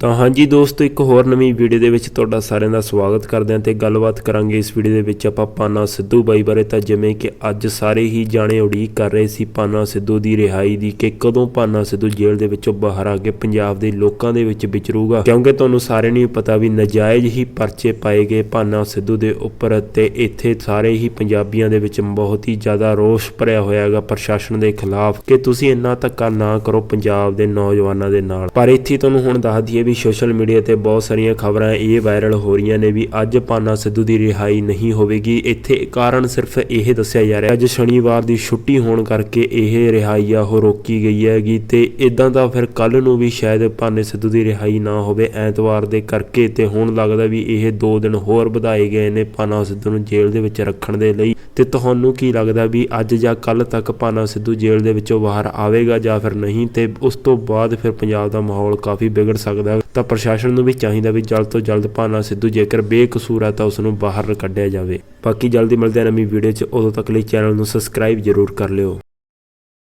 ਤਾਂ ਹਾਂਜੀ ਦੋਸਤੋ, ਇੱਕ ਹੋਰ ਨਵੀਂ ਵੀਡੀਓ ਦੇ ਵਿੱਚ ਤੁਹਾਡਾ ਸਾਰਿਆਂ ਦਾ ਸਵਾਗਤ ਕਰਦੇ ਹਾਂ ਤੇ ਗੱਲਬਾਤ ਕਰਾਂਗੇ ਇਸ ਵੀਡੀਓ ਦੇ ਵਿੱਚ ਆਪਾਂ ਪਾਨਾ ਸਿੱਧੂ ਬਾਈ ਬਾਰੇ। ਤਾਂ ਜਿਵੇਂ ਕਿ ਅੱਜ ਸਾਰੇ ਹੀ ਜਾਣੇ ਉਡੀਕ ਕਰ ਰਹੇ ਸੀ ਪਾਨਾ ਸਿੱਧੂ ਦੀ ਰਿਹਾਈ ਦੀ ਕਿ ਕਦੋਂ ਪਾਨਾ ਸਿੱਧੂ ਜੇਲ੍ਹ ਦੇ ਵਿੱਚੋਂ ਬਾਹਰ ਆ ਕੇ ਪੰਜਾਬ ਦੇ ਲੋਕਾਂ ਦੇ ਵਿੱਚ ਵਿਚਰੂਗਾ। ਕਿਉਂਕਿ ਤੁਹਾਨੂੰ ਸਾਰਿਆਂ ਨੂੰ ਪਤਾ ਵੀ ਨਜਾਇਜ਼ ਹੀ ਪਰਚੇ ਪਾਏ ਗਏ ਪਾਨਾ ਸਿੱਧੂ ਦੇ ਉੱਪਰ ਤੇ ਇੱਥੇ ਸਾਰੇ ਹੀ ਪੰਜਾਬੀਆਂ ਦੇ ਵਿੱਚ ਬਹੁਤ ਹੀ ਜ਼ਿਆਦਾ ਰੋਸ ਭਰਿਆ ਹੋਇਆ ਹੈਗਾ ਪ੍ਰਸ਼ਾਸਨ ਦੇ ਖਿਲਾਫ ਕਿ ਤੁਸੀਂ ਇੰਨਾ ਧੱਕਾ ਨਾ ਕਰੋ ਪੰਜਾਬ ਦੇ ਨੌਜਵਾਨਾਂ ਦੇ ਨਾਲ। ਪਰ ਇੱਥੇ ਤੁਹਾਨੂੰ ਹੁਣ ਦੱਸ ਦਈਏ ਵੀ ਸੋਸ਼ਲ ਮੀਡੀਆ ਤੇ ਬਹੁਤ ਸਾਰੀਆਂ ਖਬਰਾਂ ਇਹ ਵਾਇਰਲ ਹੋ ਰਹੀਆਂ ਨੇ ਵੀ ਅੱਜ ਪਾਨਾ ਸਿੱਧੂ ਦੀ ਰਿਹਾਈ ਨਹੀਂ ਹੋਵੇਗੀ। ਇੱਥੇ ਕਾਰਨ ਸਿਰਫ ਇਹ ਦੱਸਿਆ ਜਾ ਰਿਹਾ ਅੱਜ ਸ਼ਨੀਵਾਰ ਦੀ ਛੁੱਟੀ ਹੋਣ ਕਰਕੇ ਇਹ ਰਿਹਾਈ ਆ, ਉਹ ਰੋਕੀ ਗਈ ਹੈਗੀ ਤੇ ਇਦਾਂ ਦਾ ਫਿਰ ਕੱਲ ਨੂੰ ਵੀ ਸ਼ਾਇਦ ਪਾਨੇ ਸਿੱਧੂ ਦੀ ਰਿਹਾਈ ਨਾ ਹੋਵੇ, ਐਤਵਾਰ ਦੇ ਕਰਕੇ ਤੇ ਹੁਣ ਲੱਗਦਾ ਵੀ ਇਹ 2 ਦਿਨ ਹੋਰ ਵਧਾਏ ਗਏ ਨੇ ਪਾਨਾ ਸਿੱਧੂ ਨੂੰ ਜੇਲ੍ਹ ਦੇ ਵਿੱਚ ਰੱਖਣ ਦੇ ਲਈ। ਅਤੇ ਤੁਹਾਨੂੰ ਕੀ ਲੱਗਦਾ ਵੀ ਅੱਜ ਜਾਂ ਕੱਲ੍ਹ ਤੱਕ ਭਾਨਾ ਸਿੱਧੂ ਜੇਲ੍ਹ ਦੇ ਵਿੱਚੋਂ ਬਾਹਰ ਆਵੇਗਾ ਜਾਂ ਫਿਰ ਨਹੀਂ? ਅਤੇ ਉਸ ਤੋਂ ਬਾਅਦ ਫਿਰ ਪੰਜਾਬ ਦਾ ਮਾਹੌਲ ਕਾਫੀ ਵਿਗੜ ਸਕਦਾ ਤਾਂ ਪ੍ਰਸ਼ਾਸਨ ਨੂੰ ਵੀ ਚਾਹੀਦਾ ਵੀ ਜਲਦ ਤੋਂ ਜਲਦ ਭਾਨਾ ਸਿੱਧੂ ਜੇਕਰ ਬੇਕਸੂਰ ਹੈ ਤਾਂ ਉਸ ਨੂੰ ਬਾਹਰ ਕੱਢਿਆ ਜਾਵੇ। ਬਾਕੀ ਜਲਦੀ ਮਿਲਦੇ ਹਾਂ ਨਵੀਂ ਵੀਡੀਓ 'ਚ। ਉਦੋਂ ਤੱਕ ਲਈ ਚੈਨਲ ਨੂੰ ਸਬਸਕ੍ਰਾਈਬ ਜ਼ਰੂਰ ਕਰ ਲਿਓ।